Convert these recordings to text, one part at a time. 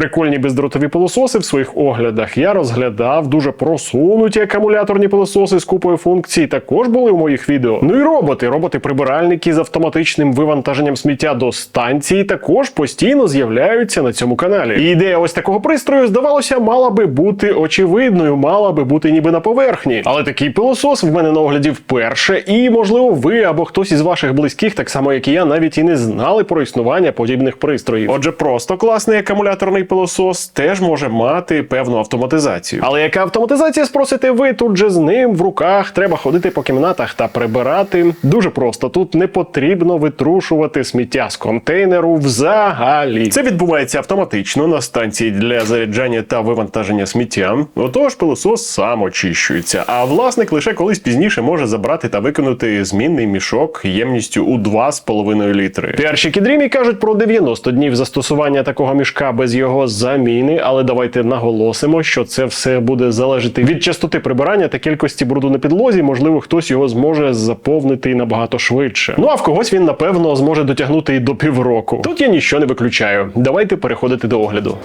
прикольні бездротові пилососи в своїх оглядах, я розглядав дуже просунуті акумуляторні пилососи з купою функцій. Також були у моїх відео. Ну і роботи, роботи-прибиральники з автоматичним вивантаженням сміття до станції також постійно з'являються на цьому каналі. І ідея ось такого пристрою, здавалося, мала би бути очевидною, мала би бути ніби на поверхні. Але такий пилосос в мене на огляді вперше, і можливо, ви або хтось із ваших близьких, так само як і я, навіть і не знали про існування подібних пристроїв. Отже, просто класний акумуляторний пилосос теж може мати певну автоматизацію. Але яка автоматизація, спросите ви? Тут же з ним в руках треба ходити по кімнатах та прибирати. Дуже просто тут не потрібно витрушувати сміття з контейнеру взагалі. Це відбувається автоматично на станції для заряджання та вивантаження сміття. Отож, пилосос сам очищується, а власник лише колись пізніше може забрати та викинути змінний мішок ємністю у 2,5 літри. Піарщики Дрімі кажуть про 90 днів застосування такого мішка без його заміни, але давайте наголосимо, що це все буде залежати від частоти прибирання та кількості бруду на підлозі. Можливо, хтось його зможе заповнити набагато швидше. Ну а в когось він напевно зможе дотягнути і до півроку. Тут я нічого не виключаю. Давайте переходити до огляду.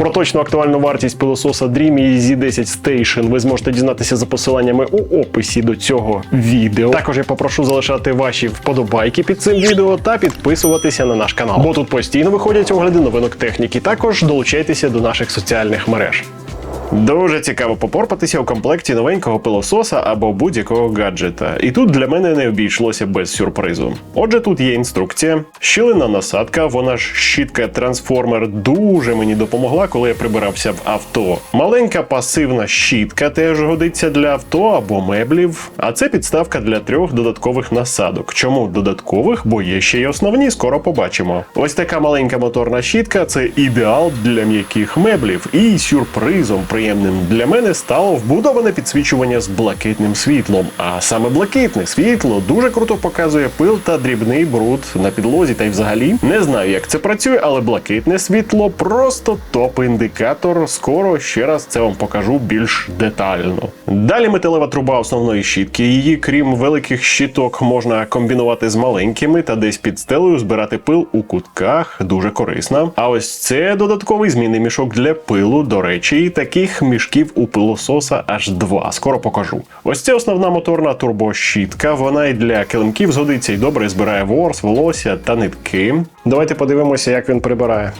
Про точну актуальну вартість пилососа Dreamy Z10 Station ви зможете дізнатися за посиланнями у описі до цього відео. Також я попрошу залишати ваші вподобайки під цим відео та підписуватися на наш канал, бо тут постійно виходять огляди новинок техніки. Також долучайтеся до наших соціальних мереж. Дуже цікаво попорпатися у комплекті новенького пилососа або будь-якого гаджета. І тут для мене не обійшлося без сюрпризу. Отже, тут є інструкція, щілина насадка, вона ж щітка трансформер дуже мені допомогла, коли я прибирався в авто. Маленька пасивна щітка теж годиться для авто або меблів. А це підставка для трьох додаткових насадок. Чому додаткових? Бо є ще й основні, скоро побачимо. Ось така маленька моторна щітка це ідеал для м'яких меблів. І сюрпризом приємним для мене стало вбудоване підсвічування з блакитним світлом. А саме блакитне світло дуже круто показує пил та дрібний бруд на підлозі. Та й взагалі не знаю, як це працює, але блакитне світло просто топ-індикатор. Скоро ще раз це вам покажу більш детально. Далі металева труба основної щітки. Її, крім великих щіток, можна комбінувати з маленькими та десь під стелею збирати пил у кутках. Дуже корисна. А ось це додатковий змінний мішок для пилу. До речі, таких мішків у пилососа аж два. Скоро покажу. Ось це основна моторна турбощітка. Вона і для килимків згодиться і добре збирає ворс, волосся та нитки. Давайте подивимося, як він прибирає.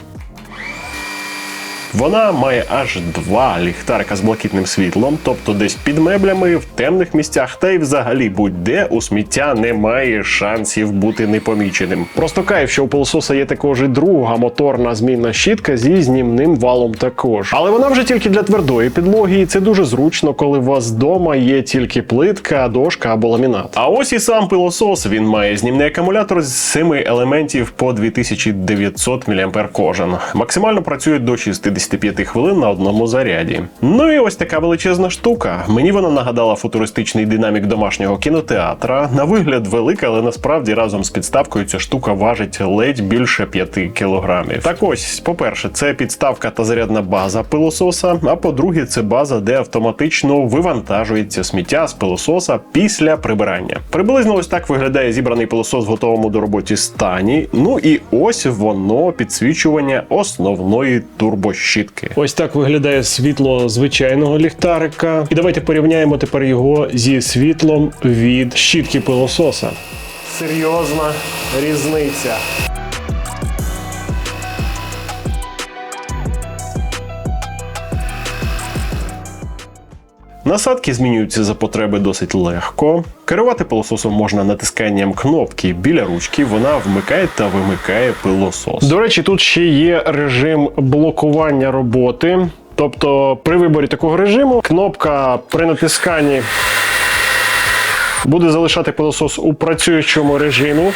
Вона має аж два ліхтарика з блакитним світлом, тобто десь під меблями, в темних місцях, та й взагалі будь-де у сміття немає шансів бути непоміченим. Просто кайф, що у пилососа є також і друга моторна змінна щітка зі знімним валом також. Але вона вже тільки для твердої підлоги, і це дуже зручно, коли у вас вдома є тільки плитка, дошка або ламінат. А ось і сам пилосос. Він має знімний акумулятор з 7 елементів по 2900 мА кожен. Максимально працює до 60 55 хвилин на одному заряді. Ну і ось така величезна штука. Мені вона нагадала футуристичний динамік домашнього кінотеатра. На вигляд велика, але насправді разом з підставкою ця штука важить ледь більше 5 кілограмів. Так ось, по-перше, це підставка та зарядна база пилососа. А по-друге, це база, де автоматично вивантажується сміття з пилососа після прибирання. Приблизно ось так виглядає зібраний пилосос в готовому до роботи стані. Ну і ось воно підсвічування основної турбощитки. Ось так виглядає світло звичайного ліхтарика. І давайте порівняємо тепер його зі світлом від щітки пилососа. Серйозна різниця. Насадки змінюються за потреби досить легко. Керувати пилососом можна натисканням кнопки біля ручки. Вона вмикає та вимикає пилосос. До речі, тут ще є режим блокування роботи. Тобто, при виборі такого режиму кнопка при натисканні буде залишати пилосос у працюючому режимі.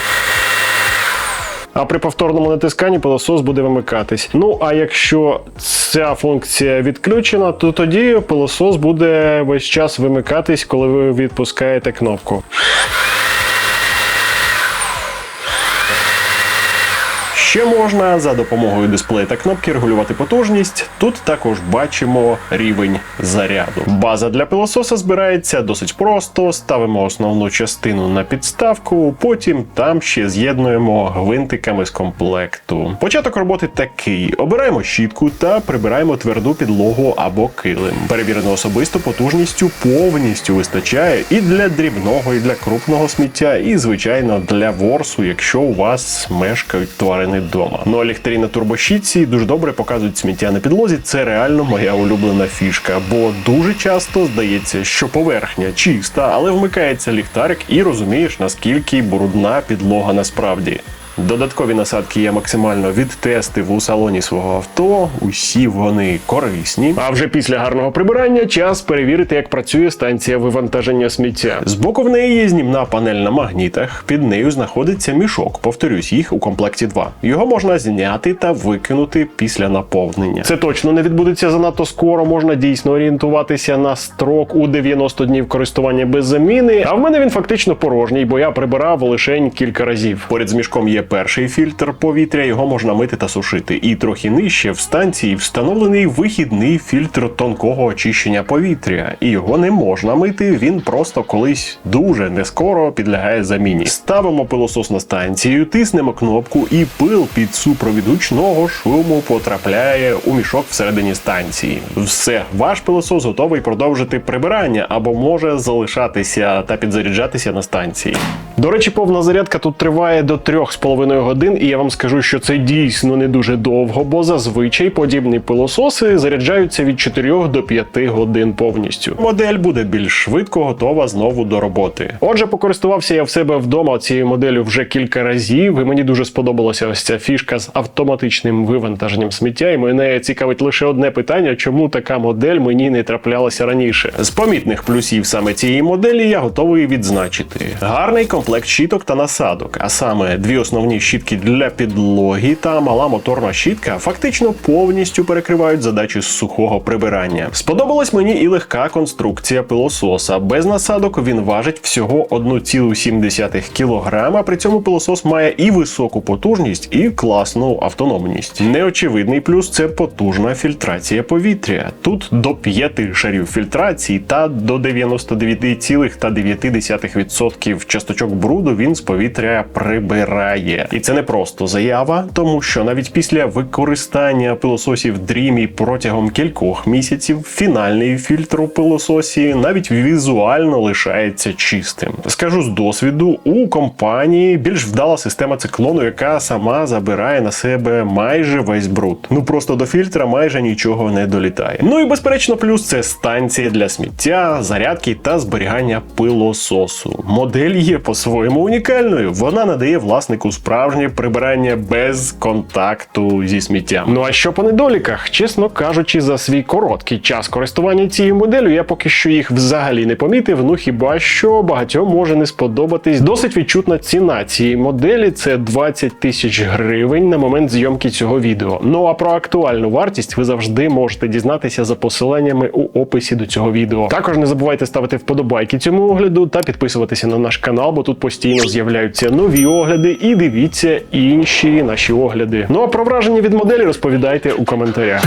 А при повторному натисканні пилосос буде вимикатись. Ну а якщо ця функція відключена, то тоді пилосос буде весь час вимикатись, коли ви відпускаєте кнопку. Ще можна за допомогою дисплея та кнопки регулювати потужність. Тут також бачимо рівень заряду. База для пилососа збирається досить просто. Ставимо основну частину на підставку, потім там ще з'єднуємо гвинтиками з комплекту. Початок роботи такий: обираємо щітку та прибираємо тверду підлогу або килим. Перевірено особисто потужністю повністю вистачає і для дрібного, і для крупного сміття, і звичайно для ворсу, якщо у вас мешкають тварини вдома. Ну а ліхтарі на турбощітці дуже добре показують сміття на підлозі. Це реально моя улюблена фішка, бо дуже часто здається, що поверхня чиста, але вмикається ліхтарик і розумієш наскільки брудна підлога насправді. Додаткові насадки я максимально відтестив у салоні свого авто. Усі вони корисні. А вже після гарного прибирання час перевірити, як працює станція вивантаження сміття. Збоку в неї є знімна панель на магнітах. Під нею знаходиться мішок. Повторюсь, їх у комплекті два. Його можна зняти та викинути після наповнення. Це точно не відбудеться занадто скоро. Можна дійсно орієнтуватися на строк у 90 днів користування без заміни. А в мене він фактично порожній, бо я прибирав лише кілька разів. Поряд з мішком є перший фільтр повітря, його можна мити та сушити. І трохи нижче в станції встановлений вихідний фільтр тонкого очищення повітря. І його не можна мити, він просто колись дуже нескоро підлягає заміні. Ставимо пилосос на станцію, тиснемо кнопку, і пил під супровід гучного шуму потрапляє у мішок всередині станції. Все, ваш пилосос готовий продовжити прибирання або може залишатися та підзаряджатися на станції. До речі, повна зарядка тут триває до 3,5 годин, і я вам скажу, що це дійсно не дуже довго, бо зазвичай подібні пилососи заряджаються від 4 до 5 годин повністю. Модель буде більш швидко готова знову до роботи. Отже, покористувався я в себе вдома цією моделлю вже кілька разів, і мені дуже сподобалася ось ця фішка з автоматичним вивантаженням сміття. І мене цікавить лише одне питання: чому така модель мені не траплялася раніше? З помітних плюсів саме цієї моделі я готовий відзначити. Гарний комплект щіток та насадок, а саме дві основні щітки для підлоги та мала моторна щітка фактично повністю перекривають задачі сухого прибирання. Сподобалась мені і легка конструкція пилососа. Без насадок він важить всього 1,7 кг, При цьому пилосос має і високу потужність, і класну автономність. Неочевидний плюс це потужна фільтрація повітря. Тут до 5 шарів фільтрації та до 99,9% часточок бруду він з повітря прибирає. І це не просто заява, тому що навіть після використання пилососів Dreamy протягом кількох місяців фінальний фільтр у пилососі навіть візуально лишається чистим. Скажу з досвіду, у компанії більш вдала система циклону, яка сама забирає на себе майже весь бруд. Ну просто до фільтра майже нічого не долітає. Ну і безперечно, плюс це станція для сміття, зарядки та зберігання пилососу. Модель є по-своєму унікальною. Вона надає власнику справжнє прибирання без контакту зі сміттям. Ну а що по недоліках? Чесно кажучи, за свій короткий час користування цією моделлю я поки що їх взагалі не помітив. Ну хіба що багатьом може не сподобатись досить відчутна ціна цієї моделі. Це 20 тисяч гривень на момент зйомки цього відео. Ну а про актуальну вартість ви завжди можете дізнатися за посиланнями у описі до цього відео. Також не забувайте ставити вподобайки цьому огляду та підписуватися на наш канал, бо тут постійно з'являються нові огляди і дивіться інші наші огляди. Ну а про враження від моделі розповідайте у коментарях.